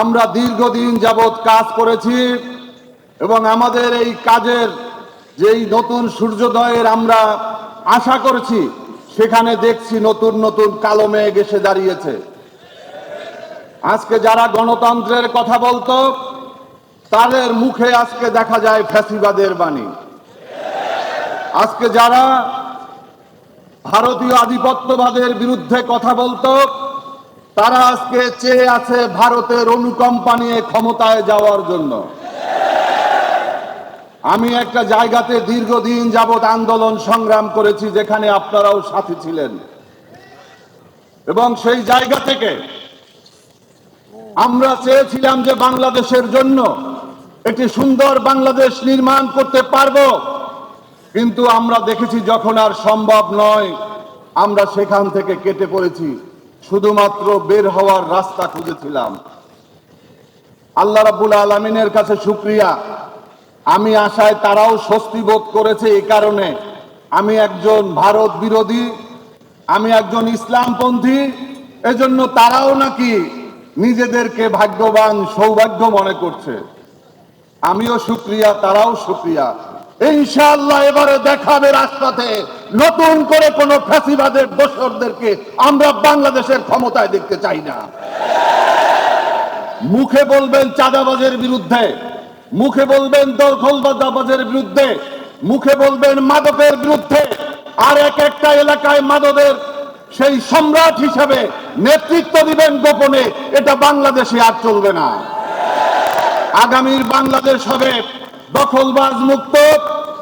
আমরা দীর্ঘদিন যাবৎ কাজ করেছি এবং আমাদের এই কাজের যেই নতুন সূর্যোদয়ের আমরা আশা করেছি, সেখানে দেখছি নতুন নতুন কালো মেঘ এসে দাঁড়িয়েছে। আজকে যারা গণতন্ত্রের কথা বলতো, তাদের মুখে আজকে দেখা যায় ফ্যাসিবাদের বাণী। আজকে যারা ভারতীয় আধিপত্যবাদের বিরুদ্ধে কথা বলতো তারা আজকে চেয়ে আছে ভারতের অনুকম্পা নিয়ে ক্ষমতায় যাওয়ার জন্য। আমি একটা জায়গাতে দীর্ঘদিন যাবৎ আন্দোলন সংগ্রাম করেছি যেখানে আপনারাও সাথী ছিলেন। এবং সেই জায়গা থেকে আমরা চেয়েছিলাম যে বাংলাদেশের জন্য একটি সুন্দর বাংলাদেশ নির্মাণ করতে পারব। কিন্তু আমরা দেখেছি যখন আর সম্ভব নয়, আমরা সেখান থেকে কেটে পড়েছি। শুধুমাত্র বের হওয়ার রাস্তা খুঁজেছিলাম। আল্লাহ রাব্বুল আলমিনের কাছে শুক্রিয়া। আমি আশায় তারাও স্বস্তি বোধ করেছে এই কারণে। আমি একজন ভারত বিরোধী, আমি একজন ইসলামপন্থী, এজন্য তারাও নাকি নিজেদেরকে ভাগ্যবান, সৌভাগ্য মনে করছে। আমিও শুক্রিয়া, তারাও শুক্রিয়া। ইনশাআল্লাহ এবারে দেখাবে রাজপথে নতুন করে কোন ফ্যাসিবাদের দোসরদেরকে আমরা বাংলাদেশের ক্ষমতায় দেখতে চাই না। মুখে বলবেন চাঁদাবাজের বিরুদ্ধে, মুখে বলবেন দখলবাজাবাজের বিরুদ্ধে, মুখে বলবেন মাদকের বিরুদ্ধে, আর এক একটা এলাকায় মাদকের সেই সম্রাট হিসাবে নেতৃত্ব দিবেন গোপনে, এটা বাংলাদেশে আর চলবে না। আগামীর বাংলাদেশ হবে দখলবাজ মুক্ত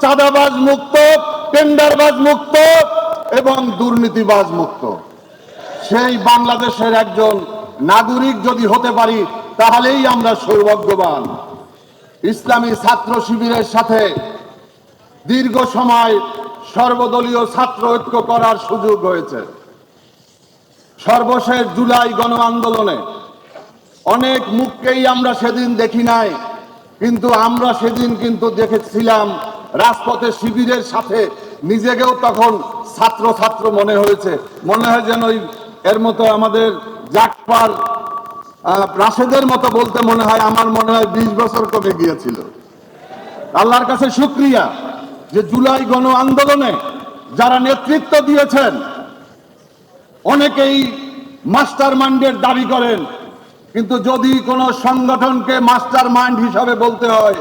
চাঁদাবাজ মুক্ত, টেন্ডারবাজ মুক্ত এবং দুর্নীতিবাজ মুক্ত। সেই বাংলাদেশের একজন নাগরিক যদি হতে পারি, তাহলেই আমরা সৌভাগ্যবান। ইসলামী ছাত্র শিবিরের সাথে দীর্ঘ সময় সর্বদলীয় ছাত্র ঐক্য করার সুযোগ হয়েছে। সর্বশেষ জুলাই গণ আন্দোলনে অনেক মুখকেই আমরা সেদিন দেখি নাই, কিন্তু আমরা সেদিন কিন্তু দেখেছিলাম রাজপথে শিবিরের সাথে নিজেকেও তখন ছাত্র ছাত্র মনে হয়েছে। মনে হয় যেন এর মতো আমাদের জাকপার রাশেদের মতো বলতে মনে হয়, আমার মনে হয় বিশ বছর কমে গিয়েছিল। আল্লাহর কাছে শুক্রিয়া যে জুলাই গণ আন্দোলনে যারা নেতৃত্ব দিয়েছেন, অনেকেই মাস্টার মাইন্ডের দাবি করেন, কিন্তু যদি কোনো সংগঠনকে মাস্টার মাইন্ড হিসাবে বলতে হয়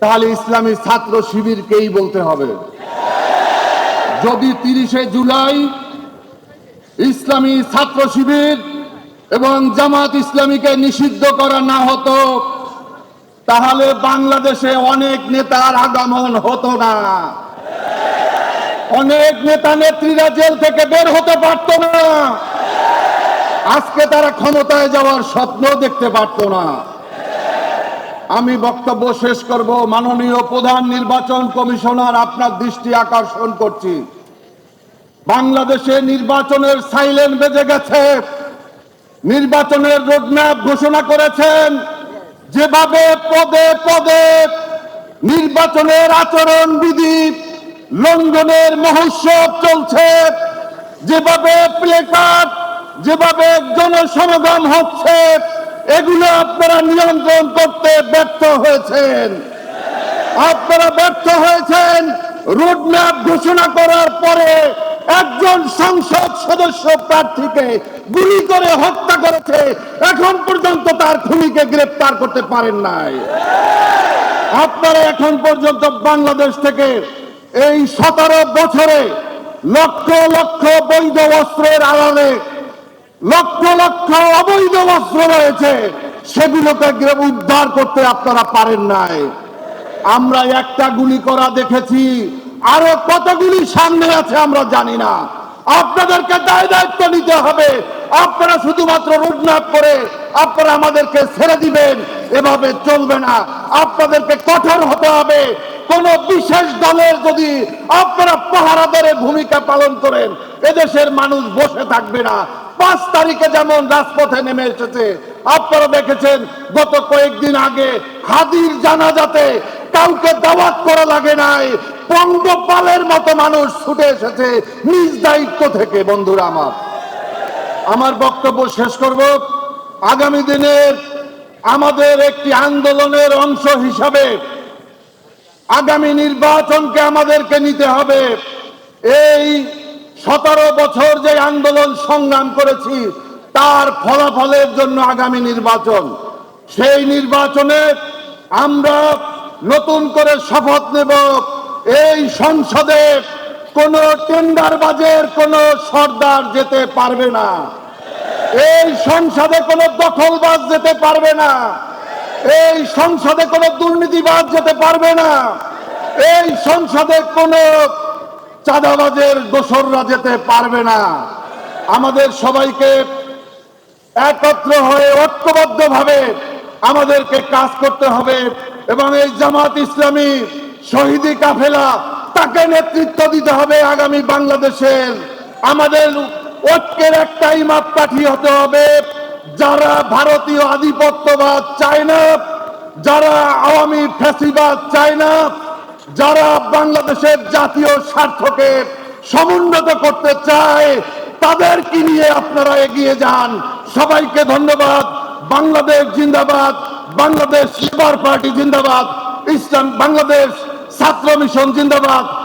তাহলে ইসলামী ছাত্র শিবিরকেই বলতে হবে। যদি তিরিশে জুলাই ইসলামী ছাত্র শিবির এবং জামাত ইসলামীকে নিষিদ্ধ করা না হতো, তাহলে বাংলাদেশে অনেক নেতার আগমন হতো না। অনেক নেতা নেত্রীরা জেল থেকে বের হতে পারতো না। আজকে তারা ক্ষমতায় যাওয়ার স্বপ্ন দেখতে পারতো না। আমি বক্তব্য শেষ করব। মাননীয় প্রধান নির্বাচন কমিশনার, আপনার দৃষ্টি আকর্ষণ করছি। বাংলাদেশে নির্বাচনের সাইলেন্ট বেজে গেছে। নির্বাচনের রোডম্যাপ ঘোষণা করেছেন। যেভাবে পদে পদে নির্বাচনের আচরণ বিধি লঙ্ঘনের মহোৎসব চলছে, যেভাবে প্লেকার্ড, যেভাবে জনসমাগম হচ্ছে এগুলো আপনারা নিয়ন্ত্রণ করতে ব্যর্থ হয়েছেন। আপনারা ব্যর্থ হয়েছেন রোডম্যাপ ঘোষণা করার পরে একজন সংসদ সদস্য প্রার্থীকে গুলি করে হত্যা করেছে। এখন পর্যন্ত তার খুনিকে গ্রেপ্তার করতে পারেন নাই। আপনারা এখন পর্যন্ত বাংলাদেশ থেকে এই সতেরো বছরে লক্ষ লক্ষ বৈধ অস্ত্রের আড়ালে লক্ষ লক্ষ অবৈধ অস্ত্র রয়েছে। সেগুলোকে উদ্ধার করতে আপনারা পারেন নাই। আমরা একটা গুলি করা দেখেছি। আরও কতগুলি সামনে আছে আমরা জানি না। আপনাদেরকে দায় দায়িত্ব নিতে হবে। আপনারা শুধুমাত্র রোডম্যাপ করে আপনারা আমাদেরকে ছেড়ে দিবেন। এভাবে চলবে না। আপনাদেরকে কঠোর হতে হবে। কোন বিশেষ দলের যদি আপনারা পাহারাদারের ভূমিকা পালন করেন, এদেশের মানুষ বসে থাকবে না। পাঁচ তারিখে যেমন রাজপথে নেমে এসেছে, আপনারা দেখেছেন গত কয়েকদিন আগে হাদির জানাজাতে কাউকে দাওয়াত করা লাগে নাই, পঙ্গপালের মতো মানুষ ছুটে এসেছে নিজ দায়িত্ব থেকে, বন্ধুরা আমার। আমার বক্তব্য শেষ করব। আগামী দিনের আমাদের একটি আন্দোলনের অংশ হিসাবে আগামী নির্বাচনকে আমাদেরকে নিতে হবে। এই সতেরো বছর যে আন্দোলন সংগ্রাম করেছি, তার ফলাফলের জন্য আগামী নির্বাচন। সেই নির্বাচনে আমরা নতুন করে শপথ নেব। এই সংসদে কোন টেন্ডারবাজের, কোন সর্দার যেতে পারবে না। এই সংসদে কোনো দখলবাজ যেতে পারবে না। এই সংসদে কোনো দুর্নীতিবাজ যেতে পারবে না। এই সংসদে কোনো চাঁদাবাজের দোসররা যেতে পারবে না। আমাদের সবাইকে একত্র হয়ে ঐক্যবদ্ধ ভাবে আমাদেরকে কাজ করতে হবে এবং এই জামাত ইসলামী শহীদি কাফেলা, তাকে নেতৃত্ব দিতে হবে আগামী বাংলাদেশের। আমাদের ঐক্যের একটাই মাপকাঠি হতে হবে, যারা ভারতীয় আধিপত্যবাদ চায় না, যারা আওয়ামী ফ্যাসিবাদ চায় না যারা বাংলাদেশের জাতীয় স্বার্থকে সমুন্নত করতে চায় তাদের কি নিয়ে আপনারা এগিয়ে যান। সবাইকে ধন্যবাদ। বাংলাদেশ জিন্দাবাদ। বাংলাদেশ লেবার পার্টি জিন্দাবাদ। ইসলাম বাংলাদেশ ছাত্র মিশন জিন্দাবাদ।